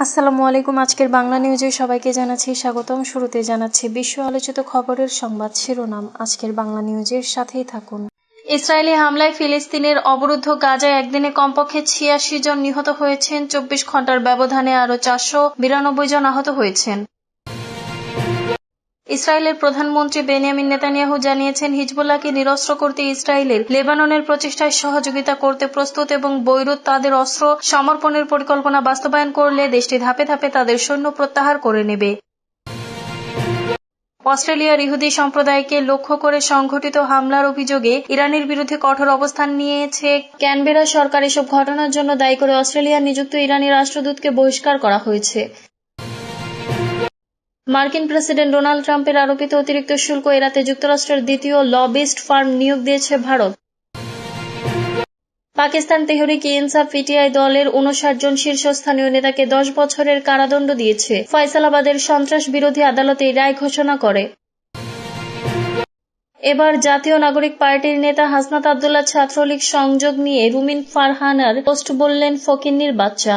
আসসালামু আলাইকুম, আজকের বাংলা নিউজে সবাইকে জানাচ্ছি স্বাগতম। শুরুতে জানাচ্ছি বিশ্ব আলোচিত খবরের সংবাদ শিরোনাম। আজকের বাংলা নিউজের সাথেই থাকুন। ইসরায়েলি হামলায় ফিলিস্তিনের অবরুদ্ধ গাজায় একদিনে কমপক্ষে ছিয়াশি জন নিহত হয়েছেন। চব্বিশ ঘণ্টার ব্যবধানে আরও চারশো বিরানব্বই জন আহত হয়েছেন। ইসরায়েলের প্রধানমন্ত্রী বেনিয়ামিন নেতানিয়াহু জানিয়েছেন, হিজবুল্লাহকে নিরস্ত্র করতে ইসরায়েলের লেবাননের প্রচেষ্টায় সহযোগিতা করতে প্রস্তুত এবং বৈরুত তাদের অস্ত্র সমর্পণের পরিকল্পনা বাস্তবায়ন করলে দেশটি ধাপে ধাপে তাদের সৈন্য প্রত্যাহার করে নেবে। অস্ট্রেলিয়ার ইহুদি সম্প্রদায়কে লক্ষ্য করে সংঘটিত হামলার অভিযোগে ইরানের বিরুদ্ধে কঠোর অবস্থান নিয়েছে ক্যানবেরা সরকার। এসব ঘটনার জন্য দায়ী করে অস্ট্রেলিয়ার নিযুক্ত ইরানি রাষ্ট্রদূতকে বহিষ্কার করা হয়েছে। মার্কিন প্রেসিডেন্ট ডোনাল্ড ট্রাম্পের আরোপিত অতিরিক্ত শুল্ক এড়াতে যুক্তরাষ্ট্রের দ্বিতীয় লবিস্ট ফার্ম নিয়োগ দিয়েছে ভারত। পাকিস্তান তেহরিক ইনসাফ পিটিআই দলের উনষাট জন শীর্ষস্থানীয় নেতাকে দশ বছরের কারাদণ্ড দিয়েছে। ফয়সালাবাদের সন্ত্রাস বিরোধী আদালতে রায় ঘোষণা করে। এবার জাতীয় নাগরিক পার্টির নেতা হাসনাত আবদুল্লাহ ছাত্রলীগ সংযোগ নিয়ে রুমিন ফারহানার পোস্ট বললেন ফকিন্নির বাচ্চা।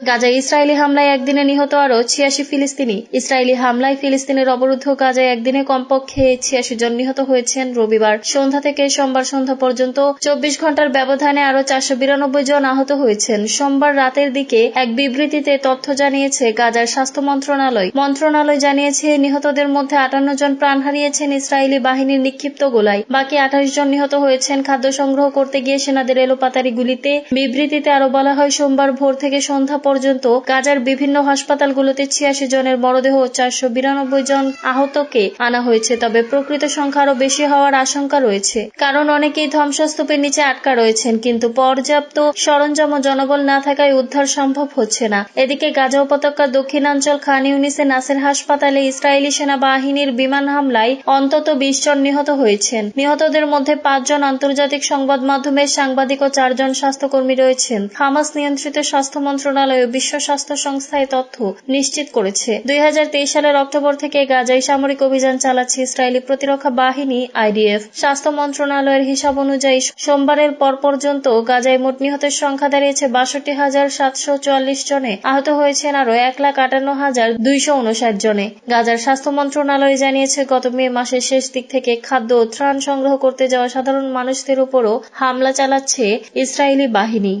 গাজায় ইসরায়েলি হামলায় একদিনে নিহত আরও ছিয়াশি ফিলিস্তিনি। ইসরায়েলি হামলায় ফিলিস্তিনের অবরুদ্ধ গাজায় একদিনে কমপক্ষে ছিয়াশি জন নিহত হয়েছেন রবিবার সন্ধ্যা থেকে সোমবার সন্ধ্যা পর্যন্ত। চব্বিশ ঘণ্টার ব্যবধানে আরও চারশো বিরানব্বই জন আহত হয়েছেন। সোমবার রাতের দিকে এক বিবৃতিতে তথ্য জানিয়েছে, গাজার স্বাস্থ্য মন্ত্রণালয়। মন্ত্রণালয় জানিয়েছে, নিহতদের মধ্যে আটান্ন জন প্রাণ হারিয়েছেন ইসরায়েলি বাহিনীর নিক্ষিপ্ত গোলায়। বাকি আঠাশ জন নিহত হয়েছেন খাদ্য সংগ্রহ করতে গিয়ে সেনাদের এলোপাতারি গুলিতে। বিবৃতিতে আরও বলা হয়, সোমবার ভোর থেকে সন্ধ্যা পর্যন্ত গাজার বিভিন্ন হাসপাতালগুলোতে ছিয়াশি জনের মরদেহ ও চারশো বিরানব্বই জন আহতকে আনা হয়েছে, তবে প্রকৃত সংখ্যা আরও বেশি হওয়ার আশঙ্কা রয়েছে। কারণ অনেকেই ধ্বংসস্তূপের নিচে আটকা রয়েছেন, কিন্তু পর্যাপ্ত সরঞ্জাম ও জনবল না থাকায় উদ্ধার সম্ভব হচ্ছে না। এদিকে গাজা উপত্যকার দক্ষিণাঞ্চল খান ইউনিসে নাসের হাসপাতালে ইসরায়েলি সেনাবাহিনীর বিমান হামলায় অন্তত বিশ জন নিহত হয়েছেন। নিহতদের মধ্যে পাঁচজন আন্তর্জাতিক সংবাদ মাধ্যমের সাংবাদিক ও চারজন স্বাস্থ্যকর্মী রয়েছেন। হামাস নিয়ন্ত্রিত স্বাস্থ্য মন্ত্রণালয় বিশ্ব স্বাস্থ্য সংস্থা তথ্য নিশ্চিত করেছে। দুই হাজার তেইশ সালের অক্টোবর থেকে গাজায় সামরিক অভিযান চালাচ্ছে ইসরায়েলি প্রতিরক্ষা বাহিনী, আইডিএফ। স্বাস্থ্য মন্ত্রণালয়ের হিসাব অনুযায়ী সোমবারের পর পর্যন্ত গাজায় মোট নিহতের সংখ্যা দাঁড়িয়েছে বাষট্টি হাজার সাতশো চুয়াল্লিশ জনে। আহত হয়েছেন আরও এক লাখ আটান্ন হাজার দুইশো উনষাট জনে। গাজার স্বাস্থ্য মন্ত্রণালয় জানিয়েছে, গত মে মাসের শেষ দিক থেকে খাদ্য ও ত্রাণ সংগ্রহ করতে যাওয়া সাধারণ মানুষদের উপরও হামলা চালাচ্ছে ইসরায়েলি বাহিনী।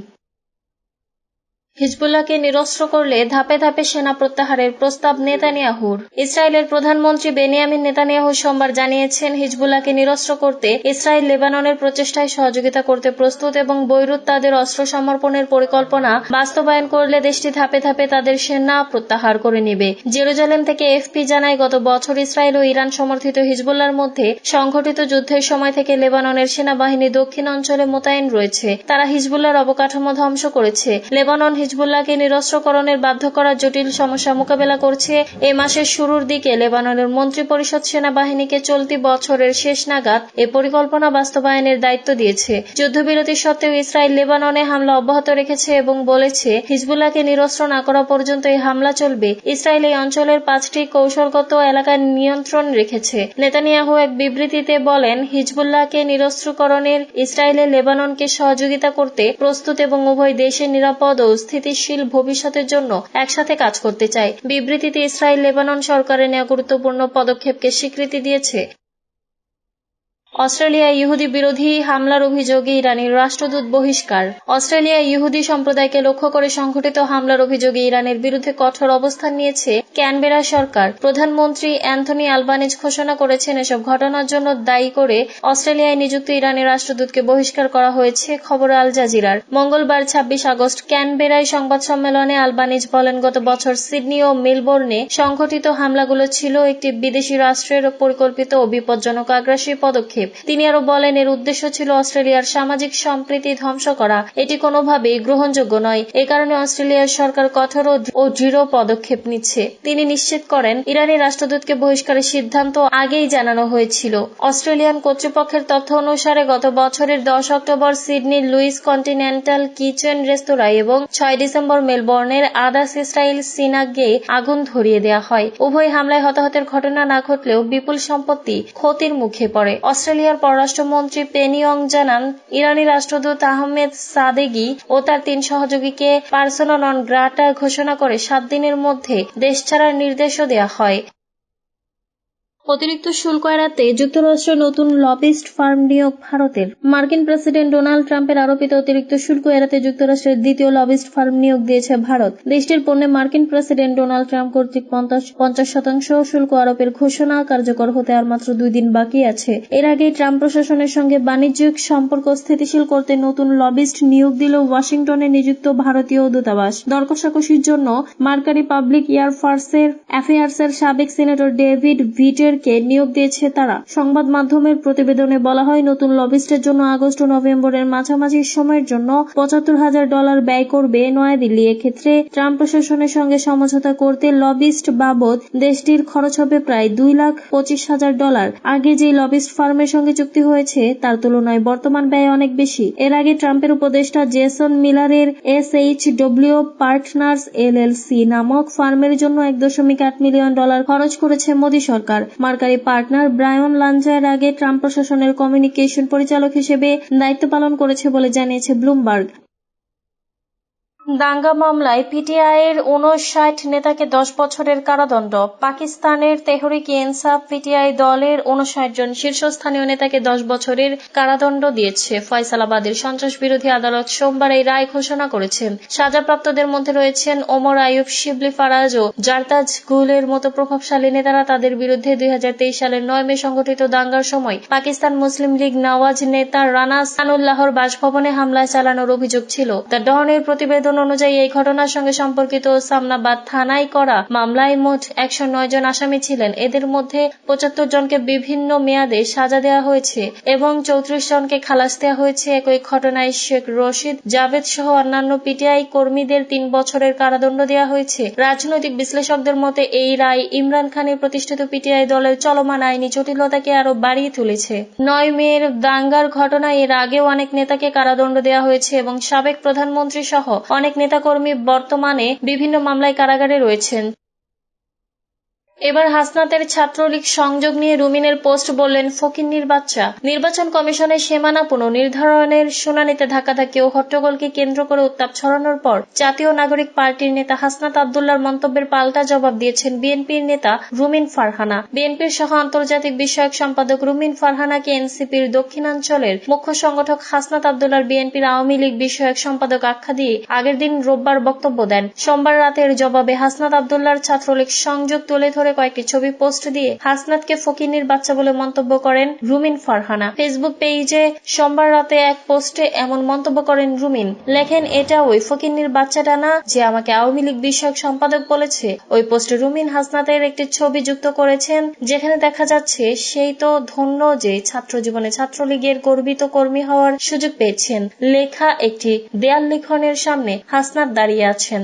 হিজবুল্লাহকে নিরস্ত্র করলে ধাপে ধাপে সেনা প্রত্যাহারের প্রস্তাব নেতানিয়াহুর। ইসরায়েলের প্রধানমন্ত্রী বেনিয়ামিন নেতানিয়াহু সোমবার জানিয়েছেন, হিজবুল্লাহকে নিরস্ত্র করতে ইসরায়েল লেবাননের প্রচেষ্টায় সহযোগিতা করতে প্রস্তুত এবং বৈরুত তাদের অস্ত্র সমর্পণের পরিকল্পনা বাস্তবায়ন করলে দেশটি ধাপে ধাপে তাদের সেনা প্রত্যাহার করে নেবে। জেরুজালেম থেকে এফপি জানায়, গত বছর ইসরায়েল ও ইরান সমর্থিত হিজবুল্লার মধ্যে সংঘটিত যুদ্ধের সময় থেকে লেবাননের সেনাবাহিনী দক্ষিণ অঞ্চলে মোতায়েন রয়েছে। তারা হিজবুল্লার অবকাঠামো ধ্বংস করেছে। লেবানন হিজবুল্লাহকে নিরস্ত্রকরণের বাধ্য করার জটিল সমস্যা মোকাবেলা করছে এ মাসের শুরুর দিকে লেবাননের মন্ত্রী পরিষদ সেনাবাহিনীকে চলতি বছরের শেষ নাগাদ এ পরিকল্পনা বাস্তবায়নের দায়িত্ব দিয়েছে। যুদ্ধবিরতি সত্ত্বেও ইসরায়েল লেবাননে হামলা অব্যাহত রেখেছে এবং বলেছে, হিজবুল্লাহকে নিরস্ত্র না করা পর্যন্ত এই হামলা চলবে। ইসরায়েল এই অঞ্চলের পাঁচটি কৌশলগত এলাকার নিয়ন্ত্রণ রেখেছে। নেতানিয়াহু এক বিবৃতিতে বলেন, হিজবুল্লাহকে নিরস্ত্রকরণের ইসরায়েলে লেবাননকে সহযোগিতা করতে প্রস্তুত এবং উভয় দেশের নিরাপদ ও স্থিতিশীল ভবিষ্যতের জন্য একসাথে কাজ করতে চায়। বিবৃতিতে ইসরায়েল লেবানন সরকারের নেওয়া গুরুত্বপূর্ণ পদক্ষেপকে স্বীকৃতি দিয়েছে অস্ট্রেলিয়ায় ইহুদি বিরোধী হামলার অভিযোগে ইরানের রাষ্ট্রদূত বহিষ্কার। অস্ট্রেলিয়ায় ইহুদি সম্প্রদায়কে লক্ষ্য করে সংঘটিত হামলার অভিযোগে ইরানের বিরুদ্ধে কঠোর অবস্থান নিয়েছে ক্যানবেরা সরকার। প্রধানমন্ত্রী অ্যান্থনি আলবানিজ ঘোষণা করেছেন, এসব ঘটনার জন্য দায়ী করে অস্ট্রেলিয়ায় নিযুক্ত ইরানের রাষ্ট্রদূতকে বহিষ্কার করা হয়েছে, খবর আল জাজিরার। মঙ্গলবার ছাব্বিশ আগস্ট ক্যানবেরায় সংবাদ সম্মেলনে আলবানিজ বলেন, গত বছর সিডনি ও মেলবোর্নে সংঘটিত হামলাগুলো ছিল একটি বিদেশি রাষ্ট্রের পরিকল্পিত ও বিপজ্জনক আগ্রাসী পদক্ষেপ। তিনি আরও বলেন, এর উদ্দেশ্য ছিল অস্ট্রেলিয়ার সামাজিক সম্প্রীতি ধ্বংস করা। এটি কোনোভাবেই গ্রহণযোগ্য নয়। এ কারণে অস্ট্রেলিয়ার সরকার কঠোর ও দৃঢ় পদক্ষেপ নিচ্ছে। তিনি নিশ্চিত করেন ইরানের রাষ্ট্রদূতকে বহিষ্কারের সিদ্ধান্ত আগেই জানানো হয়েছিল। অস্ট্রেলিয়ান কর্তৃপক্ষের তথ্য অনুসারে, গত বছরের দশ অক্টোবর সিডনির লুইস কন্টিনেন্টাল কিচেন রেস্তোরাঁ এবং ছয় ডিসেম্বর মেলবোর্নের আদাস ইসরায়েল সিনাগে আগুন ধরিয়ে দেওয়া হয়। উভয় হামলায় হতাহতের ঘটনা না ঘটলেও বিপুল সম্পত্তি ক্ষতির মুখে পড়ে। অস্ট্রেলিয়া অস্ট্রেলিয়ার পররাষ্ট্রমন্ত্রী পেনিয়ং জানান, ইরানি রাষ্ট্রদূত আহমেদ সাদেগি ও তার তিন সহযোগীকে পার্সোনা নন গ্রাটা ঘোষণা করে সাত দিনের মধ্যে দেশ ছাড়ার নির্দেশও দেওয়া হয়। অতিরিক্ত শুল্ক এড়াতে যুক্তরাষ্ট্র নতুন লবিস্ট ফার্ম নিয়োগ ভারতের। মার্কিন প্রেসিডেন্ট ডোনাল্ড ট্রাম্পের আরোপিত অতিরিক্ত শুল্ক এড়াতে যুক্তরাষ্ট্রের দ্বিতীয় লবিস্ট ফার্ম নিয়োগ দিয়েছে ভারত। দেশটির পণ্যে মার্কিন প্রেসিডেন্ট ডোনাল্ড ট্রাম্প কর্তৃক পঞ্চাশ শতাংশ শুল্ক আরোপের ঘোষণা কার্যকর হতে আর মাত্র দুই দিন বাকি আছে। এর আগে ট্রাম্প প্রশাসনের সঙ্গে বাণিজ্যিক সম্পর্ক স্থিতিশীল করতে নতুন লবিস্ট নিয়োগ দিল ওয়াশিংটনে নিযুক্ত ভারতীয় দূতাবাস। দরকষাকষির জন্য মার্কারি পাবলিক এয়ারফোর্সের অ্যাফেয়ার্সের সাবেক সিনেটর ডেভিড ভিটের কে নিয়োগ দিয়েছে তারা? সংবাদ মাধ্যমের প্রতিবেদনে বলা হয়, নতুন লবিস্টের জন্য আগস্ট ও নভেম্বরের মাঝামাঝি সময়ের জন্য পঁচাত্তর হাজার ডলার ব্যয় করবে নয়াদিল্লি। এক্ষেত্রে ট্রাম্প প্রশাসনের সঙ্গে সমঝোতা করতে লবিস্ট বাবদ দেশটির খরচ হবে প্রায় দুই লাখ পঁচিশ হাজার ডলার। আগে যে লবিস্ট ফার্মের সঙ্গে চুক্তি হয়েছে, তার তুলনায় বর্তমান ব্যয় অনেক বেশি। এর আগে ট্রাম্পের উপদেষ্টা Jason মিলারের S H W partners LLC নামক ফার্মের জন্য এক দশমিক আট মিলিয়ন ডলার খরচ করেছে মোদী সরকার। সরকারি পার্টনার ব্রায়ন লাঞ্জার আগে ট্রাম্প প্রশাসনের কমিউনিকেশন পরিচালক হিসেবে দায়িত্ব পালন করেছে বলে জানিয়েছে ব্লুমবার্গ। দাঙ্গা মামলায় পিটিআইয়ের উনষাট নেতাকে দশ বছরের কারাদণ্ড। পাকিস্তানের তেহরিক ইনসাফ পিটিআই দলের উনষাট জন শীর্ষস্থানীয় নেতাকে দশ বছরের কারাদণ্ড দিয়েছে। ফয়সালাবাদের সন্ত্রাস বিরোধী আদালত সোমবার এই রায় ঘোষণা করেছেন সাজাপ্রাপ্তদের মধ্যে রয়েছেন ওমর আয়ুব শিবলি ফারাজ ও জারতাজ গুলের মতো প্রভাবশালী নেতারা। তাদের বিরুদ্ধে দুই হাজার তেইশ সালের নয় মে সংঘটিত দাঙ্গার সময় পাকিস্তান মুসলিম লীগ নওয়াজ নেতা রানা সানুল্লাহর বাসভবনে হামলা চালানোর অভিযোগ ছিল। দ্য ডনের প্রতিবেদন অনুযায়ী এই ঘটনার সঙ্গে সম্পর্কিত সামনাবাদ থানায় করা মামলায় মোট একশো নয় জন আসামি ছিলেন। এদের মধ্যে পঁচাত্তর জনকে বিভিন্ন মেয়াদে সাজা দেওয়া হয়েছে এবং চৌত্রিশ জনকে খালাস দেওয়া হয়েছে। একই ঘটনায় শেখ রশিদ, জাভেদ সহ অন্যান্য পিটিআই কর্মীদের তিন বছরের কারাদণ্ড দেওয়া হয়েছে। রাজনৈতিক বিশ্লেষকদের মতে, এই রায় ইমরান খানের প্রতিষ্ঠিত পিটিআই দলের চলমান আইনি জটিলতাকে আরও বাড়িয়ে তুলেছে। নয় মেয়ের দাঙ্গার ঘটনায় এর আগেও অনেক নেতাকে কারাদণ্ড দেওয়া হয়েছে এবং সাবেক প্রধানমন্ত্রী সহ অনেক অনেক নেতাকর্মী বর্তমানে বিভিন্ন মামলায় কারাগারে রয়েছেন। এবার হাসনাতের ছাত্রলীগ সংযোগ নিয়ে রুমিনের পোস্ট বললেন ফকিন্নির বাচ্চা। নির্বাচন কমিশনের সীমানা পুনর্নির্ধারণের শুনানিতে ধাক্কাধাক্কি ও হট্টগোলকে কেন্দ্র করে উত্তাপ ছড়ানোর পর জাতীয় নাগরিক পার্টির নেতা হাসনাত আবদুল্লার মন্তব্যের পাল্টা জবাব দিয়েছেন বিএনপির নেতা রুমিন ফারহানা। বিএনপির সহ আন্তর্জাতিক বিষয়ক সম্পাদক রুমিন ফারহানাকে এনসিপির দক্ষিণাঞ্চলের মুখ্য সংগঠক হাসনাত আবদুল্লার বিএনপির আওয়ামী লীগ বিষয়ক সম্পাদক আখ্যা দিয়ে আগের দিন রোববার বক্তব্য দেন। সোমবার রাতের জবাবে হাসনাত আবদুল্লার ছাত্রলীগ সংযোগ তুলে ধরে করে কয়েকটি ছবি পোস্ট দিয়ে হাসনাতকে ফকিনির বাচ্চা বলে মন্তব্য করেন রুমিন ফারহানা। ফেসবুক পেজে সোমবার রাতে এক পোস্টে এমন মন্তব্য করেন রুমিন। লেখেন, এটা ওই ফকিন্নির বাচ্চাটা না যে আমাকে আওয়ামী লীগ বিষয়ক সম্পাদক বলেছে। ওই পোস্টে রুমিন হাসনাতের একটি ছবি যুক্ত করেছেন, যেখানে দেখা যাচ্ছে সেই তো ধন্য যে ছাত্র জীবনে ছাত্রলীগের গর্বিত কর্মী হওয়ার সুযোগ পেয়েছেন। লেখা একটি দেয়াল লিখনের সামনে হাসনাত দাঁড়িয়ে আছেন।